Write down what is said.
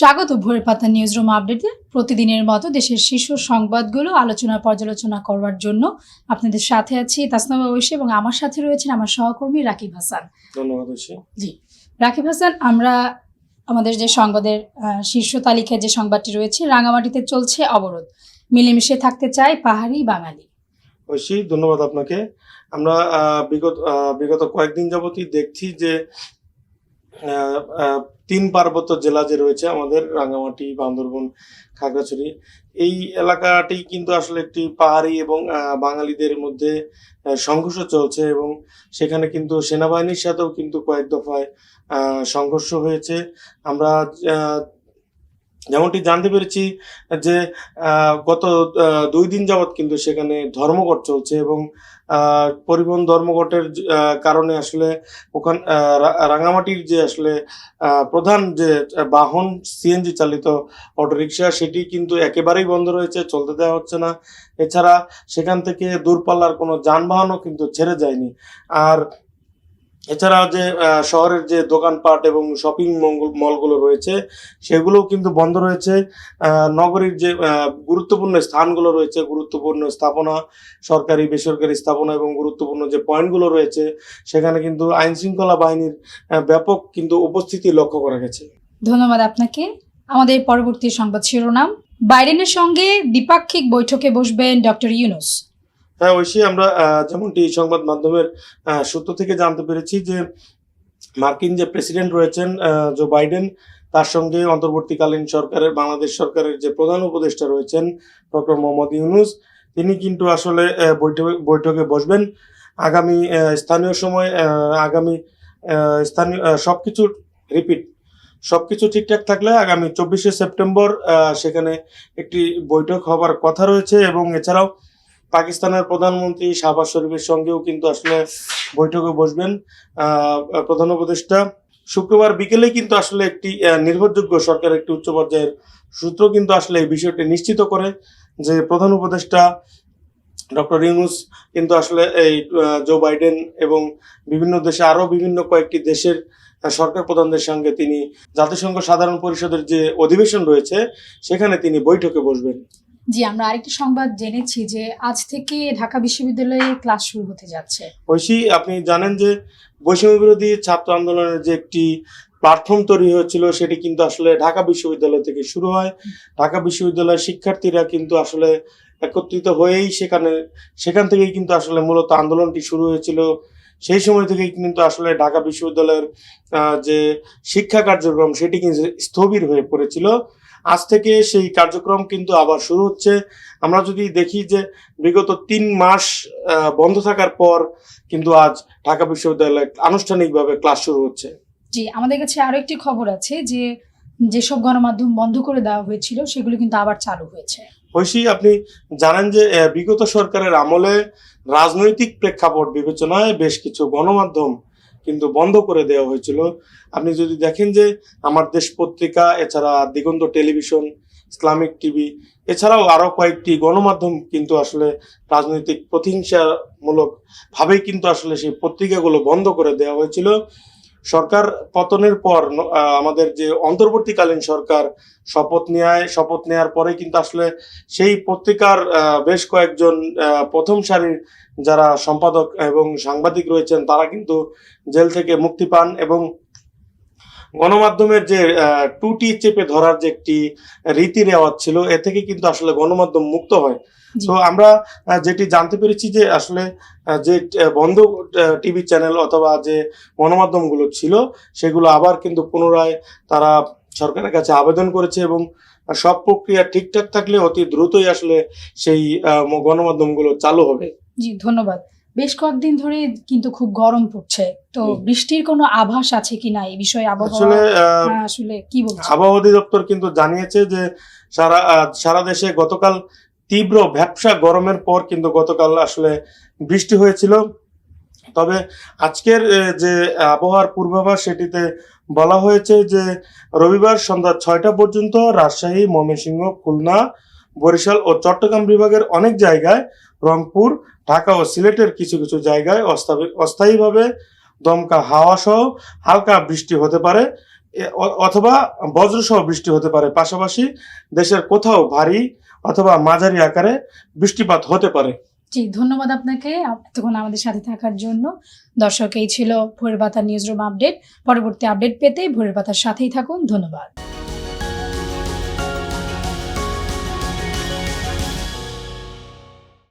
স্বাগত ভোরের Pata news room আপডেটে প্রতিদিনের মতো দেশের শীর্ষ সংবাদগুলো আলোচনা পর্যালোচনা করবার জন্য আপনাদের সাথে আছি তাসনামা ঐশী এবং আমার সাথে রয়েছেন আমার সহকর্মী রাকিব হাসান। ধন্যবাদ জি রাকিব হাসান আমরা আমাদের যে সংবাদের শীর্ষ তালিকায় যে সংবাদটি রয়েছে রাঙামাটিতে চলছে অবরোধ। মিলেমিশে থাকতে চায় পাহাড়ি বাঙালি। ঐশী ধন্যবাদ আপনাকে। আমরা বিগত বিগত কয়েকদিন যাবতই দেখছি যে তিন পার্বত্য জেলা যে রয়েছে আমাদের রাঙ্গামাটি, বান্দরবন, খাগড়াছড়ি, এই এলাকাটি কিন্তু আসলে একটি পাহাড়ি এবং বাঙালিদের মধ্যে সংঘর্ষ চলছে এবং সেখানে কিন্তু সেনাবাহিনীর সাথেও কিন্তু কয়েক দফায় সংঘর্ষ হয়েছে। আমরা যেমনটি জানতে পেরেছি যে গত দুই দিন যাবৎ কিন্তু সেখানে ধর্মঘট চলছে এবং পরিবহন ধর্মঘটের কারণে আসলে ওখান রাঙামাটির যে আসলে প্রধান যে বাহন সিএনজি চালিত অটোরিকশা, সেটি কিন্তু একেবারেই বন্ধ রয়েছে, চলতে দেওয়া হচ্ছে না। এছাড়া সেখান থেকে দূরপাল্লার কোনো যানবাহনও কিন্তু ছেড়ে যায়নি। আর এছাড়া যে শহরের যে দোকানপাট এবং শপিং মলগুলো রয়েছে, সেগুলোও কিন্তু বন্ধ রয়েছে। নগরীর যে গুরুত্বপূর্ণ স্থানগুলো রয়েছে, গুরুত্বপূর্ণ স্থাপনা, সরকারি, বেসরকারি স্থাপনা এবং গুরুত্বপূর্ণ যে পয়েন্টগুলো রয়েছে, সেখানে কিন্তু আইন শৃঙ্খলা বাহিনীর ব্যাপক কিন্তু উপস্থিতি লক্ষ্য করা গেছে। ধন্যবাদ আপনাকে। আমাদের পরবর্তী সংবাদ শিরোনাম। বাইডেনের সঙ্গে দ্বিপাক্ষিক বৈঠকে বসবেন ডক্টর ইউনুস। হ্যাঁ ঐশী আমরা যেমনটি সংবাদ মাধ্যমের সূত্র থেকে জানতে পেরেছি যে মার্কিন যে প্রেসিডেন্ট রয়েছেন জো বাইডেন, তার সঙ্গে অন্তর্বর্তীকালীন সরকারের, বাংলাদেশ সরকারের যে প্রধান উপদেষ্টা রয়েছেন ডক্টর মোহাম্মদ ইউনুস, তিনি কিন্তু আসলে বৈঠকে বৈঠকে বসবেন। আগামী স্থানীয় সময় আগামী স্থানীয় সবকিছু রিপিট সবকিছু ঠিকঠাক থাকলে আগামী চব্বিশে সেপ্টেম্বর সেখানে একটি বৈঠক হবার কথা রয়েছে এবং এছাড়াও পাকিস্তানের প্রধানমন্ত্রী শাহবাজ শরীফের সঙ্গেও কিন্তু আসলে বৈঠকে বসবেন প্রধান উপদেষ্টা। শুক্রবার বিকেলে কিন্তু আসলে একটি নির্ভরযোগ্য সরকার একটি উচ্চ পর্যায়ের সূত্র কিন্তু আসলে এই বিষয়টি নিশ্চিত করে যে প্রধান উপদেষ্টা ডক্টর ইউনুস কিন্তু আসলে এই জো বাইডেন এবং বিভিন্ন দেশে, আরও বিভিন্ন কয়েকটি দেশের সরকার প্রধানদের সঙ্গে তিনি জাতিসংঘ সাধারণ পরিষদের যে অধিবেশন রয়েছে, সেখানে তিনি বৈঠকে বসবেন। জি, আমরা আরেকটি সংবাদ জেনেছি যে আজ থেকে ঢাকা বিশ্ববিদ্যালয়ে ক্লাস শুরু হতে যাচ্ছে। ঐশী, আপনি জানেন যে বৈষম্য বিরোধী ছাত্র আন্দোলনের যে একটি প্ল্যাটফর্ম তৈরি হয়েছিল, সেটি কিন্তু আসলে ঢাকা বিশ্ববিদ্যালয় থেকে শুরু হয়। ঢাকা বিশ্ববিদ্যালয়ের শিক্ষার্থীরা কিন্তু আসলে একত্রিত হয়েই সেখানে, সেখান থেকেই কিন্তু আসলে মূলত আন্দোলনটি শুরু হয়েছিল। সেই সময় থেকে কিন্তু আসলে ঢাকা বিশ্ববিদ্যালয়ের যে শিক্ষা কার্যক্রম সেটি কিন্তু স্থবির হয়ে পড়েছিল। আজ থেকে সেই কার্যক্রম কিন্তু আবার শুরু হচ্ছে। আমরা যদি দেখি যে বিগত তিন মাস বন্ধ থাকার পর কিন্তু আজ ঢাকা বিশ্ববিদ্যালয়ে আনুষ্ঠানিকভাবে ক্লাস শুরু হচ্ছে। জি, আমাদের কাছে আরও একটি খবর আছে যে, যেসব গণমাধ্যম বন্ধ করে দেওয়া হয়েছিল, সেগুলো কিন্তু আবার চালু হয়েছে। ঐশী আপনি জানেন যে বিগত সরকারের আমলে রাজনৈতিক প্রেক্ষাপট বিবেচনায় বেশ কিছু গণমাধ্যম কিন্তু বন্ধ করে দেওয়া হয়েছিল। আপনি যদি দেখেন যে, আমার দেশ পত্রিকা, এছাড়া দিগন্ত টেলিভিশন, ইসলামিক টিভি, এছাড়াও আরও কয়েকটি গণমাধ্যম কিন্তু আসলে রাজনৈতিক প্রতিহিংসামূলক ভাবেই কিন্তু আসলে সেই পত্রিকাগুলো বন্ধ করে দেওয়া হয়েছিল। সরকার পতনের পর আমাদের যে অন্তর্বর্তীকালীন সরকার শপথ নেয় শপথ নেয়ার পরে কিন্তু আসলে সেই পত্রিকার বেশ কয়েকজন প্রথম সারির যারা সম্পাদক এবং সাংবাদিক রয়েছেন, তারা কিন্তু জেল থেকে মুক্তি পান এবং গণমাধ্যমের যে টুটি চেপে ধরার যে একটি রীতি রেওয়াজ ছিল, এ থেকে কিন্তু আসলে গণমাধ্যম মুক্ত হয়। তো আমরা যেটি জানতে পেরেছি যে আসলে যে বন্ধ টিভি চ্যানেল অথবা যে গণমাধ্যমগুলো ছিল সেগুলো আবার কিন্তু পুনরায় তারা সরকারের কাছে আবেদন করেছে এবং সব প্রক্রিয়া ঠিকঠাক থাকলে অতি দ্রুতই আসলে সেই গণমাধ্যমগুলো চালু হবে। জি ধন্যবাদ। বেশ কয়েকদিন ধরে কিন্তু খুব গরম পড়ছে তো বৃষ্টির কোনো আভাস আছে কিনা এই বিষয়ে আবহাওয়া? আসলে হ্যাঁ, আসলে কি বলছে আবহাওয়া অধিদপ্তর কিন্তু জানিয়েছে যে সারা সারা দেশে গতকাল তীব্র ভ্যাপসা গরমের পর কিন্তু গতকাল আসলে বৃষ্টি হয়েছিল। তবে আজকের যে আবহাওয়ার পূর্বাভাস সেটিতে বলা হয়েছে যে, রবিবার সন্ধ্যা ছয়টা পর্যন্ত রাজশাহী, ময়মনসিংহ, খুলনা, বরিশাল ও চট্টগ্রাম বিভাগের অনেক জায়গায় রংপুর, ঢাকা ও সিলেটের কিছু কিছু জায়গায় অস্থায়ী- অস্থায়ীভাবে দমকা হাওয়া সহ হালকা বৃষ্টি হতে পারে। অথবা বজ্রসহ বৃষ্টি হতে পারে। পাশাপাশি দেশের কোথাও ভারী অথবা মাঝারি আকারে বৃষ্টিপাত হতে পারে। জি, ধন্যবাদ আপনাকে আপ- এতক্ষণ আমাদের সাথে থাকার জন্য। দর্শক, এই ছিল Bhorer Pata news room update. পরবর্তী আপডেট পেতে ভোরের বাতার সাথেই থাকুন। ধন্যবাদ।